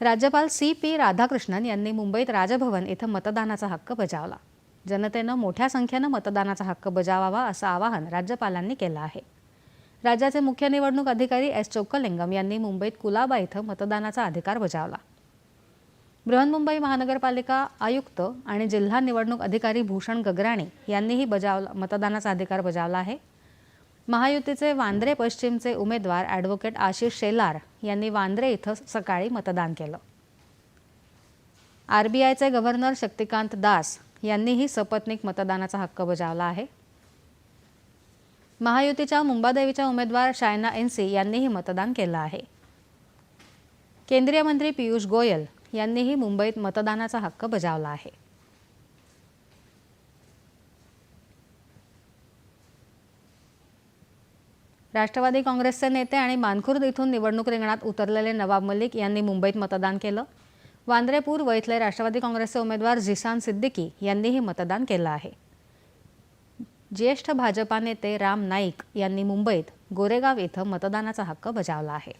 राज्यपाल C P Radhakrishnan यांनी मुंबईत राजभवन इथं मतदानाचा हक्क बजावला. जनतेनं मोठ्या संख्येनं मतदानाचा हक्क बजावावा असं आवाहन राज्यपालांनी केलं आहे. राज्याचे मुख्य निवडणूक अधिकारी एस चोक्कलिंगम यांनी मुंबईत कुलाबा इथं मतदानाचा अधिकार बजावला. बृहन्मुंबई महानगरपालिका आयुक्त आणि जिल्हा निवडणूक अधिकारी भूषण गगराणी यांनीही बजावला मतदानाचा अधिकार बजावला आहे. महायुतीचे वांद्रे पश्चिमचे उमेदवार ॲडव्होकेट आशिष शेलार यांनी वांद्रे इथं सकाळी मतदान केलं. आरबीआयचे गव्हर्नर शक्तिकांत दास यांनीही सपत्नीक मतदानाचा हक्क बजावला आहे. महायुतीच्या मुंबादेवीच्या उमेदवार शायना एनसी यांनीही मतदान केलं आहे. केंद्रीय मंत्री पियुष गोयल यांनीही मुंबईत मतदानाचा हक्क बजावला आहे. राष्ट्रवादी काँग्रेसचे नेते आणि मानखुर्द इथून निवडणूक रिंगणात उतरलेले नवाब मलिक यांनी मुंबईत मतदान केलं. वांद्रेपूर व इथले राष्ट्रवादी काँग्रेसचे उमेदवार झिसान सिद्दीकी यांनीही मतदान केलं आहे. ज्येष्ठ भाजपा नेते राम नाईक यांनी मुंबईत गोरेगाव इथं मतदानाचा हक्क बजावला आहे.